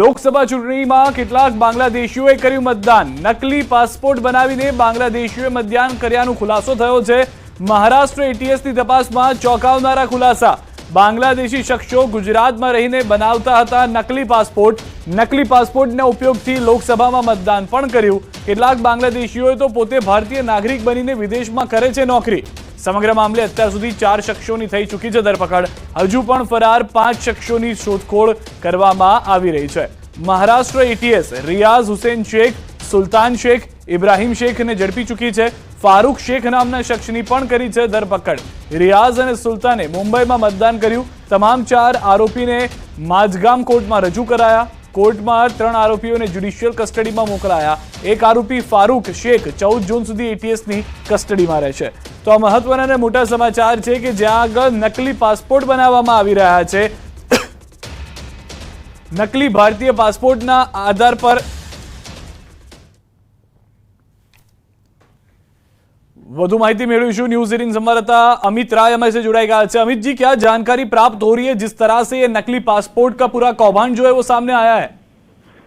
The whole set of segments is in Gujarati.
લોકસભા ચૂંટણીમાં કેટલાક બાંગ્લાદેશીઓએ કર્યું મતદાન. નકલી પાસપોર્ટ બનાવીને બાંગ્લાદેશીઓએ મતદાન કર્યાનો ખુલાસો થયો છે. મહારાષ્ટ્ર એટીએસની તપાસમાં ચોંકાવનારા ખુલાસા. બાંગ્લાદેશી શખ્સો ગુજરાતમાં રહીને બનાવતા હતા નકલી પાસપોર્ટ. નકલી પાસપોર્ટના ઉપયોગથી લોકસભામાં મતદાન પણ કર્યું. કેટલાક બાંગ્લાદેશીઓએ તો પોતે ભારતીય નાગરિક બનીને વિદેશમાં કરે છે નોકરી. સમગ્ર મામલે અત્યાર સુધી ચાર શખ્સોની થઈ ચૂકી છે ધરપકડ. હજુ પણ ફરાર પાંચ શખ્સોની શોધખોળ કરવામાં આવી રહી છે. મહારાષ્ટ્ર એટીએસ રિયાઝ હુસેન શેખ, સુલતાન શેખ, ઇબ્રાહિમ શેખને ઝડપી ચૂકી છે. ફારૂક શેખ નામના શખ્સની પણ કરી છે ધરપકડ. રિયાઝ અને સુલતાને મુંબઈમાં મતદાન કર્યું. તમામ ચાર આરોપીને માજગામ કોર્ટમાં રજૂ કરાયા. કોર્ટમાં ત્રણ આરોપીઓને જ્યુડિશિયલ કસ્ટડીમાં મોકલાયા. એક આરોપી ફારૂક શેખ ચૌદ જૂન સુધી એટીએસની કસ્ટડીમાં રહેશે. તો આ મહત્વના અને મોટા સમાચાર છે કે જ્યાં આગળ નકલી પાસપોર્ટ બનાવવામાં આવી રહ્યા છે નકલી ભારતીય પાસપોર્ટના આધાર પર વધુ માહિતી મેળવીશું न्यूज एटीन संवाददाता अमित राय हमारे से जुड़ाई गया अमित जी क्या जानकारी प्राप्त हो रही है जिस तरह से ये नकली पासपोर्ट का पूरा कौभांड जो है वो सामने आया है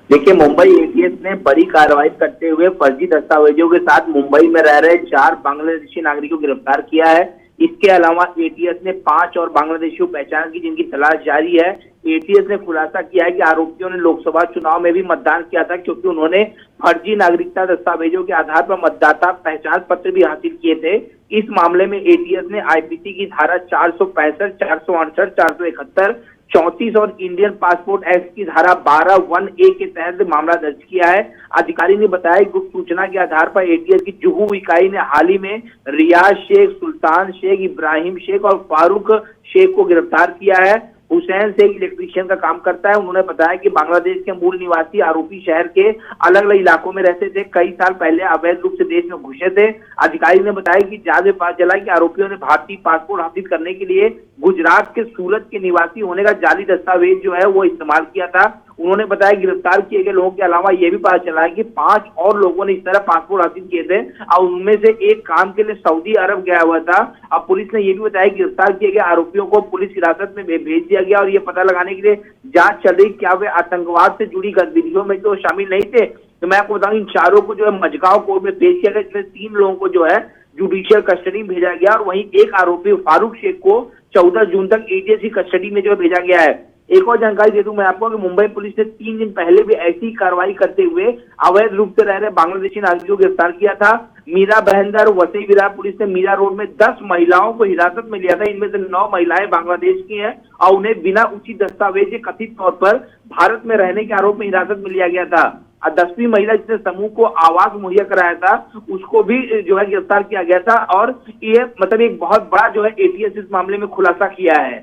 देखिए, मुंबई एटीएस ने बड़ी कार्रवाई करते हुए फर्जी दस्तावेजों के साथ मुंबई में रह रहे चार बांग्लादेशी नागरिकों को गिरफ़्तार किया है। इसके अलावा एटीएस ने पाँच और बांग्लादेशियों पहचान की, जिनकी तलाश जारी है। एटीएस ने खुलासा किया है कि आरोपियों ने लोकसभा चुनाव में भी मतदान किया था, क्योंकि उन्होंने फर्जी नागरिकता दस्तावेजों के आधार पर मतदाता पहचान पत्र भी हासिल किए थे। इस मामले में एटीएस ने आईपीसी की धारा चार सौ पैंसठ, चार सौ अड़सठ, चार सौ इकहत्तर चौंतीस और इंडियन पासपोर्ट एक्ट की धारा बारह वन ए के तहत मामला दर्ज किया है। अधिकारी ने बताया गुप्त सूचना के आधार पर एटीएस की जुहू इकाई ने हाल ही में रियाज शेख, सुल्तान शेख, इब्राहिम शेख और फारूक शेख को गिरफ़्तार किया है। हुसैन शेख इलेक्ट्रीशियन का काम करता है। उन्होंने बताया कि बांग्लादेश के मूल निवासी आरोपी शहर के अलग अलग इलाकों में रहते थे। कई साल पहले अवैध रूप से देश में घुसे थे। अधिकारी ने बताया कि जाँच में पता चला कि आरोपियों ने भारतीय पासपोर्ट हासिल करने के लिए गुजरात के सूरत के निवासी होने का जाली दस्तावेज़ जो है वो इस्तेमाल किया था। उन्होंने बताया गिरफ़्तार किए गए लोगों के अलावा ये भी पता चला है कि पाँच और लोगों ने इस तरह पासपोर्ट हासिल किए थे। और उनमें से एक काम के लिए सऊदी अरब गया हुआ था। अब पुलिस ने ये भी बताया गिरफ़्तार किए गए आरोपियों को पुलिस हिरासत में भेज दिया गया और ये पता लगाने के लिए जाँच चल रही क्या वे आतंकवाद से जुड़ी गतिविधियों में तो शामिल नहीं थे। तो मैं आपको बताऊँ, इन चारों को जो है मजगांव कोर्ट में पेश किया गया, जिसमें तीन लोगों को जो है जुडिशियल कस्टडी में भेजा गया, और वहीं एक आरोपी फारूक शेख को चौदह जून तक एटीएस की कस्टडी में जो है भेजा गया है। एक और जानकारी दे दूँ मैं आपको कि मुंबई पुलिस ने तीन दिन पहले भी ऐसी कार्रवाई करते हुए अवैध रूप से रह रहे बांग्लादेशी नागरिकों को गिरफ़्तार किया था। मीरा बहंदर वसई विरार पुलिस ने मीरा रोड में दस महिलाओं को हिरासत में लिया था। इनमें से नौ महिलाएँ बांग्लादेश की हैं और उन्हें बिना उचित दस्तावेज़ कथित तौर पर भारत में रहने के आरोप में हिरासत में लिया गया था। दसवीं महिला जिसने समूह को आवास मुहैया कराया था उसको भी जो है गिरफ्तार किया गया था और ये मतलब एक बहुत बड़ा जो है एटीएस इस मामले में खुलासा किया है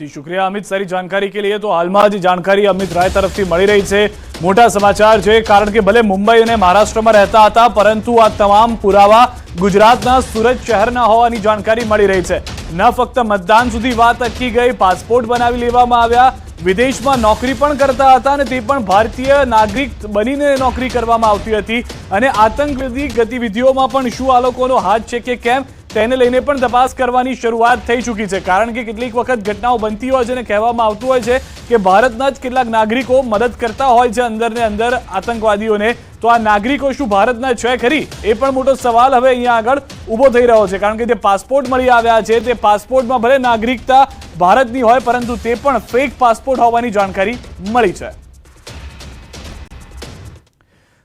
જી શુક્રિયા અમિત સારી જાણકારી કે लिए તો હાલમાં જ જાણકારી અમિત રાય તરફથી મળી રહી છે મોટા સમાચાર છે કારણ કે ભલે મુંબઈ અને મહારાષ્ટ્રમાં રહેતા હતા પરંતુ આ તમામ પુરાવા ગુજરાતના સુરત શહેરના હોવાની જાણકારી મળી રહી છે ન ફક્ત મતદાન સુધી વાત અટકી ગઈ પાસપોર્ટ બનાવી લેવામાં આવ્યા વિદેશમાં નોકરી પણ કરતા હતા અને તે પણ ભારતીય નાગરિક બનીને નોકરી કરવામાં આવતી હતી. અને આતંકવાદી ગતિવિધિઓમાં પણ શું આ લોકોનો હાથ છે કે કેમ? તેને લઈને પણ તપાસ કરવાની શરૂઆત થઈ ચૂકી છે. કારણ કે કેટલીક વખત ઘટનાઓ બનતી હોય છે અને કહેવામાં આવતું હોય છે કે ભારતના જ કેટલાક નાગરિકો મદદ કરતા હોય છે અંદર ને અંદર આતંકવાદીઓને. તો આ નાગરિકો શું ભારતના છે ખરી? એ પણ મોટો સવાલ હવે અહીંયા આગળ ઊભો થઈ રહ્યો છે. કારણ કે જે પાસપોર્ટ મળી આવ્યા છે તે પાસપોર્ટમાં ભલે નાગરિકતા ભારતની હોય પરંતુ તે પણ ફેક પાસપોર્ટ હોવાની જાણકારી મળી છે.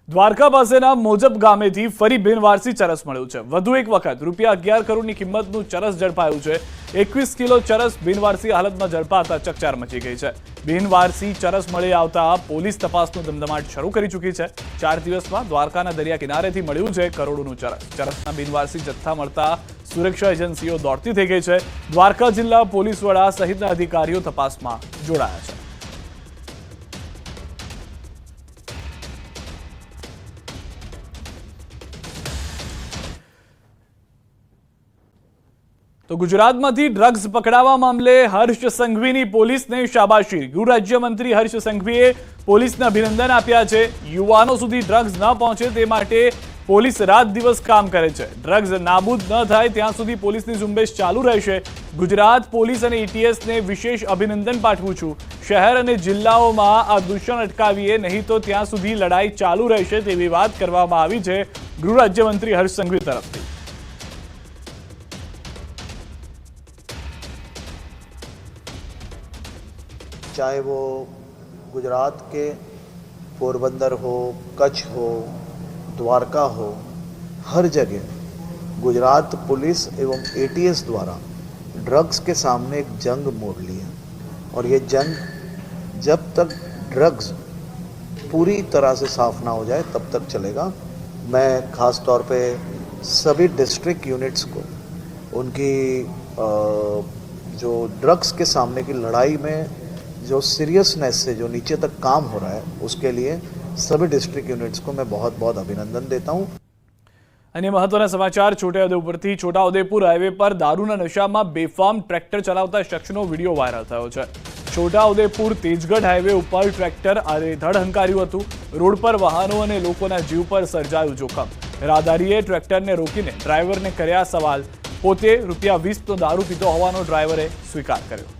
દ્વારકા પાસેના મોજબ ગામેથી ફરી બિનવારસી ચરસ મળ્યું છે. વધુ એક વખત રૂપિયા અગિયાર કરોડની કિંમતનું ચરસ ઝડપાયું છે. એકવીસ કિલો ચરસ બિનવારસી હાલતમાં ઝડપાતા ચકચાર મચી ગઈ છે. બિનવારસી ચરસ મળી આવતા પોલીસ તપાસનો ધમધમાટ શરૂ કરી ચૂકી છે. ચાર દિવસમાં દ્વારકાના દરિયા કિનારેથી મળ્યું છે કરોડોનું ચરસ. ચરસના બિનવારસી જથ્થા મળતા સુરક્ષા એજન્સીઓ દોડતી થઈ ગઈ છે. દ્વારકા જિલ્લા પોલીસ વડા સહિતના અધિકારીઓ તપાસમાં જોડાયા છે. ગુજરાતમાંથી ડ્રગ્સ પકડાવા મામલે હર્ષ સંઘવીની પોલીસને શાબાશી. ગૃહ રાજ્યમંત્રી હર્ષ સંઘવીએ પોલીસને અભિનંદન આપ્યા છે. યુવાનો સુધી ડ્રગ્સ ન પહોંચે તે માટે પોલીસ રાત દિવસ કામ કરે છે. ડ્રગ્સ નાબૂદ ન થાય ત્યાં સુધી પોલીસની ઝુંબેશ ચાલુ રહેશે. ગુજરાત પોલીસ અને ઈટીએસને વિશેષ અભિનંદન પાઠવું છું. શહેર અને જિલ્લાઓમાં આ દૂષણ અટકાવીએ નહીં તો ત્યાં સુધી લડાઈ ચાલુ રહેશે તેવી વાત કરવામાં આવી છે ગૃહ રાજ્યમંત્રી હર્ષ સંઘવી તરફથી. चाहे वो गुजरात के पोरबंदर हो, कच्छ हो, द्वारका हो, हर जगह गुजरात पुलिस एवं एटीएस द्वारा ड्रग्स के सामने एक जंग मोड़ ली है। और ये जंग जब तक ड्रग्स पूरी तरह से साफ़ ना हो जाए, तब तक चलेगा। मैं ख़ास तौर पे सभी डिस्ट्रिक्ट यूनिट्स को, उनकी जो ड्रग्स के सामने की लड़ाई में जो सीरियसनेस से जो नीचे तक काम हो रहा है उसके लिए सभी डिस्ट्रिक्ट यूनिट्स को मैं बहुत बहुत अभिनंदन देता हूँ અન્ય મહત્વના સમાચાર છોટાઉદેપુરથી છોટાઉદેપુર હાઈવે પર દારૂના નશામાં બેફામ ટ્રેક્ટર ચલાવતા શખ્સનો વિડીયો વાયરલ થયો છે છોટાઉદેપુર તેજગઢ હાઈવે ઉપર ટ્રેક્ટર આડેધડ હંકાર્યું હતું રોડ પર વાહનો અને લોકોના જીવ પર સર્જાયું જોખમ રાહદારીએ ટ્રેક્ટરને રોકીને ડ્રાઈવરને કર્યા સવાલ પોતે રૂપિયા વીસનો દારૂ પીતો હોવાનો ડ્રાઈવરે સ્વીકાર કર્યો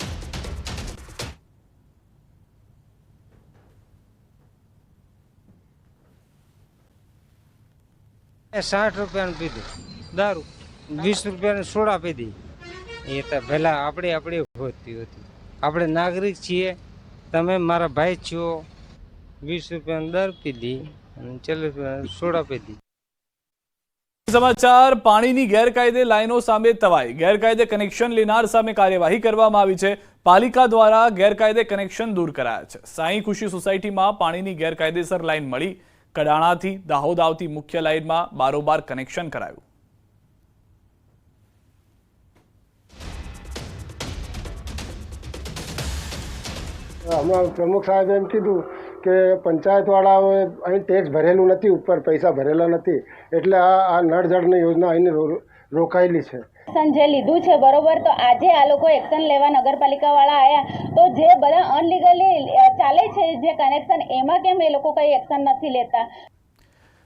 સાઠ રૂપિયાનું પીધું. દારૂ. વીસ રૂપિયાનું સોડા પીધી. એ તો પહેલાં આપણે આપણે હોતી હતી. આપણે નાગરિક છીએ. તમે મારા ભાઈ છો. વીસ રૂપિયાનું દારૂ પીધી અને ચાલીસ રૂપિયાનું સોડા પીધી. સમાચાર, પાણીની ગેરકાયદે લાઈનો સામે તવાઈ. ગેરકાયદે કનેક્શન લેનાર સામે કાર્યવાહી કરવામાં આવી છે. પાલિકા દ્વારા ગેરકાયદે કનેક્શન દૂર કરાયા છે. સાંઈ ખુશી સોસાયટીમાં પાણીની ગેરકાયદેસર લાઈન મળી. કડાણાથી દાહોદ આવતી મુખ્ય લાઈનમાં બારોબાર કનેક્શન કરાયું. હમણાં પ્રમુખ સાહેબે એમ કીધું કે પંચાયતવાળાઓએ અહીં ટેક્સ ભરેલું નથી, ઉપર પૈસા ભરેલા નથી. એટલે આ આ નળ જળની યોજના અહીં રો- રોકાયેલી છે. જે લીધું છે બરોબર તો આજે આ લોકો એક્શન લેવા નગરપાલિકાવાળા આવ્યા તો જે બધા અનલીગલી ચાલે છે જે કનેક્શન એમાં કેમ એ લોકો કંઈ એક્શન નથી લેતા?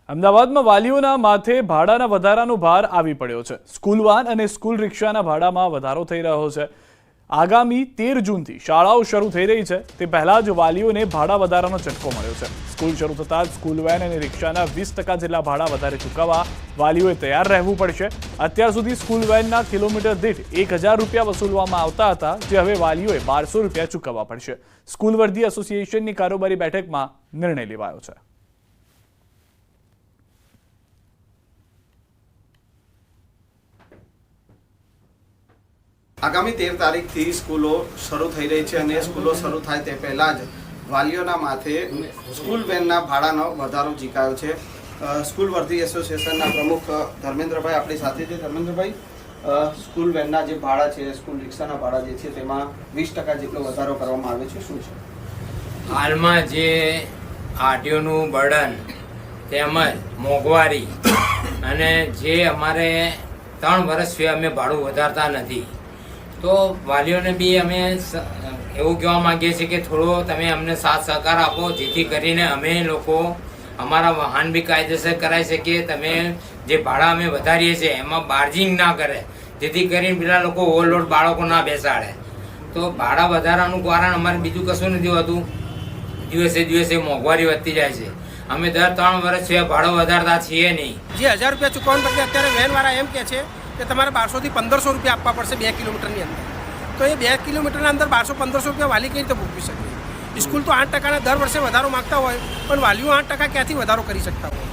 અમદાવાદમાં વાલીઓના માથે ભાડાના વધારાનો ભાર આવી પડ્યો છે. સ્કૂલ વાન અને સ્કૂલ રિક્ષાના ભાડામાં વધારો થઈ રહ્યો છે. આગામી તેર જૂનથી શાળાઓ શરૂ થઈ રહી છે. તે પહેલા જ વાલીઓને ભાડા વધારાનો ઝટકો મળ્યો છે. સ્કૂલ શરૂ થતાં સ્કૂલ વેન અને રિક્ષાના વીસ ટકા જેટલા ભાડા વધારે ચૂકવવા વાલીઓએ તૈયાર રહેવું પડશે. અત્યાર સુધી સ્કૂલ વેનના કિલોમીટર દીઠ એક હજાર રૂપિયા વસૂલવામાં આવતા હતા, જે હવે વાલીઓએ બારસો રૂપિયા ચૂકવવા પડશે. સ્કૂલ વર્ધી એસોસિએશનની કારોબારી બેઠકમાં નિર્ણય લેવાયો છે. આગામી તેર તારીખથી સ્કૂલો શરૂ થઈ રહી છે અને સ્કૂલો શરૂ થાય તે પહેલાં જ વાલીઓના માથે સ્કૂલ વેનના ભાડાનો વધારો ઝીકાયો છે. સ્કૂલ વર્ધી એસોસિએશનના પ્રમુખ ધર્મેન્દ્રભાઈ આપણી સાથે છે. ધર્મેન્દ્રભાઈ સ્કૂલ વેનના જે ભાડા છે, સ્કૂલ રિક્ષાના ભાડા જે છે, તેમાં વીસ ટકા જેટલો વધારો કરવામાં આવ્યો છે. શું છે? હાલમાં જે આરટીઓનું બર્ડન તેમજ મોંઘવારી અને જે અમારે ત્રણ વર્ષથી અમે ભાડું વધારતા નથી તો વાલીઓને બી અમે એવું કહેવા માંગીએ છીએ કે થોડો તમે અમને સાથ સહકાર આપો, જેથી કરીને અમે લોકો અમારા વાહન બી કાયદેસર કરાવી શકીએ. તમે જે ભાડા અમે વધારીએ છીએ, એમાં બાર્જિંગ ના કરે. જેથી કરીને પેલા લોકો ઓવરલોડ બાળકો ના બેસાડે. તો ભાડા વધારાનું કારણ અમારે બીજું કશું નથી હોતું. દિવસે દિવસે મોંઘવારી વધતી જાય છે. અમે દર ત્રણ વર્ષ છે ભાડો વધારતા છીએ નહીં. જે હજાર રૂપિયા ચૂકવવાનું બદલે અત્યારે વેનવાળા એમ કહે છે કે તમારે બારસોથી પંદરસો રૂપિયા આપવા પડશે બે કિલોમીટરની અંદર. તો એ બે કિલોમીટરના અંદર બારસો પંદરસો રૂપિયા વાલી કઈ રીતે ભોગવી શકે સ્કૂલ તો આઠ ટકાના દર વર્ષે વધારો માગતા હોય, પણ વાલીઓ આઠ ટકા ક્યાંથી વધારો કરી શકતા હોય?